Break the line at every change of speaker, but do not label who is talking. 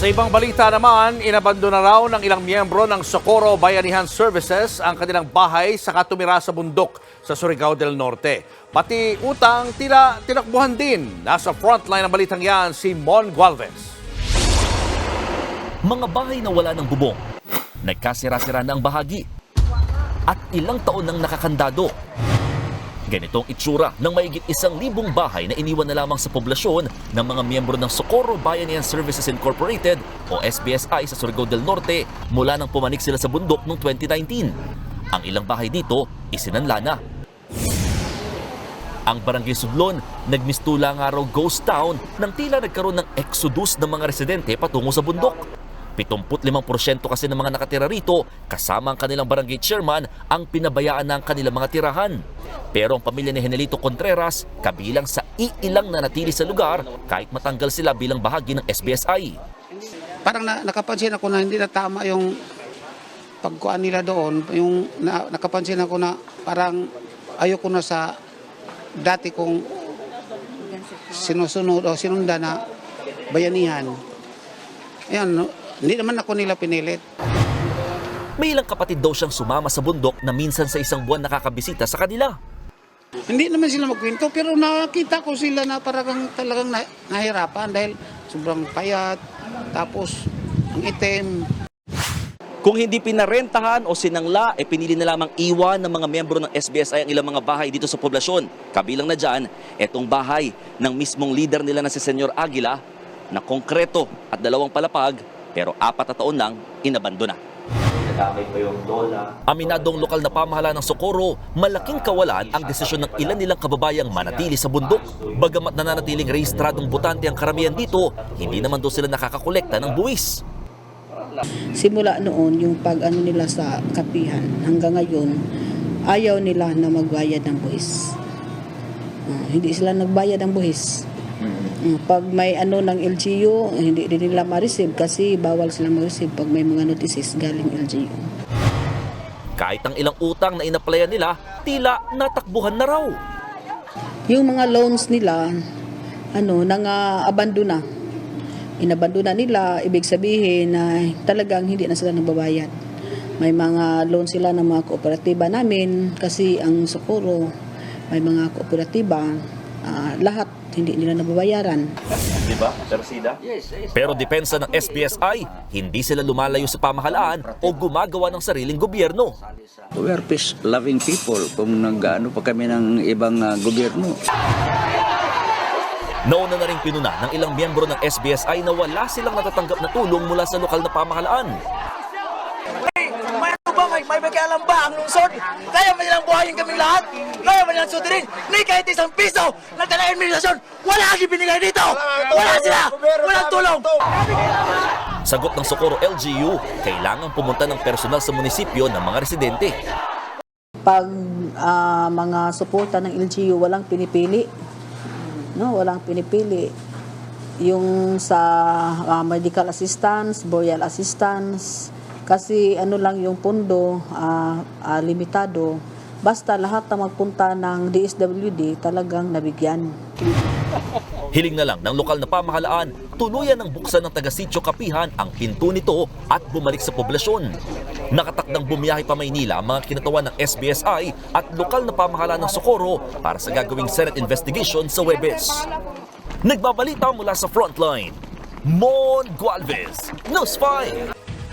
Sa ibang balita naman, inabandona raw ng ilang miyembro ng Socorro Bayanihan Services ang kanilang bahay sa katumira sa bundok sa Surigao del Norte. Pati utang tila tinakbuhan din. Nasa frontline ng balitang yan si Mon Gualvez.
Mga bahay na wala ng bubong, nagkasira-sira na ang bahagi, at ilang taon nang nakakandado. Ganitong itsura ng maigit isang libong bahay na iniwan na lamang sa poblasyon ng mga miyembro ng Socorro Bayanihan Services Incorporated o SBSI sa Surigao del Norte mula nang pumanik sila sa bundok noong 2019. Ang ilang bahay dito isinanla na. Ang Barangay Sudlon, nagmistula nga raw ghost town nang tila nagkaroon ng exodus ng mga residente patungo sa bundok. 75% kasi ng mga nakatira rito, kasama ang kanilang barangay chairman, ang pinabayaan ng kanilang mga tirahan. Pero ang pamilya ni Henelito Contreras, kabilang sa iilang na natili sa lugar kahit matanggal sila bilang bahagi ng SBSI.
parang na, nakapansin ako na hindi na tama yung pagkuan nila doon. Yung na, nakapansin ako na parang ayoko na sa dati kong sinusunod o sinundan na bayanihan. Ayan, hindi naman ako nila pinilit.
May ilang kapatid daw siyang sumama sa bundok na minsan sa isang buwan nakakabisita sa kanila.
Hindi naman sila magkwento pero nakita ko sila na parang talagang na, nahirapan dahil sobrang payat tapos ang itim
Kung hindi pinarentahan o sinangla, e pinili na lamang iwan ng mga miyembro ng SBSI ang ilang mga bahay dito sa poblasyon. Kabilang na dyan, etong bahay ng mismong leader nila na si Senyor Aguila na konkreto at dalawang palapag pero apat na taon lang inabandona. Aminadong lokal na pamahala ng Socorro, malaking kawalan ang desisyon ng ilan nilang kababayang manatili sa bundok. Bagamat nananatiling rehistradong butante ang karamihan dito, hindi naman doon sila nakakakolekta ng buwis.
simula noon yung pag ano nila sa kapihan hanggang ngayon ayaw nila na magbayad ng buhis. Ah, hindi sila nagbayad ng buhis. Pag may ano ng LGU, hindi din nila ma-receive kasi bawal sila ma-receive pag may mga notices galing LGU.
Kahit ang ilang utang na inaplayan nila, tila natakbuhan na raw.
Yung mga loans nila, ano, nang abandona. Inabandona nila, ibig sabihin na talagang hindi na sila nagbabayad. May mga loan sila ng mga kooperatiba namin kasi ang Socorro, may mga kooperatiba, ah, lahat hindi nila nababayaran.
Di ba, Sir Sida? Pero depensa ng SBSI, hindi sila lumalayo sa pamahalaan o gumagawa ng sariling gobyerno.
We are peace-loving people kung nag-ano pa kami ng ibang ah, gobyerno.
Nauna na rin pinuna ng ilang miyembro ng SBSI na wala silang natatanggap na tulong mula sa lokal na pamahalaan.
May ba? May, may magkaalam ba ang lungsod? Kaya ba nilang buhayin kaming lahat? Kaya ba nilang sudirin? Ni kahit isang piso na tala administrasyon, wala kang binigay dito! Wala sila! Walang tulong!
Sagot ng Socorro LGU, kailangan pumunta ng personal sa munisipyo ng mga residente.
Pag ah, mga suporta ng LGU, walang pinipili. No, walang pinipili. Yung sa ah, medical assistance, burial assistance, kasi ano lang yung pondo, ah, ah, limitado. Basta lahat na magpunta ng DSWD talagang nabigyan.
Hiling na lang ng lokal na pamahalaan, tuluyan ng buksan ng taga-sityo Kapihan ang pinto nito at bumalik sa poblasyon. Nakatakdang bumiyahe pa Maynila ang mga kinatawan ng SBSI at lokal na pamahalaan ng Socorro para sa gagawing Senate investigation sa Webes. Nagbabalita mula sa frontline, Mon Gualvez, News 5.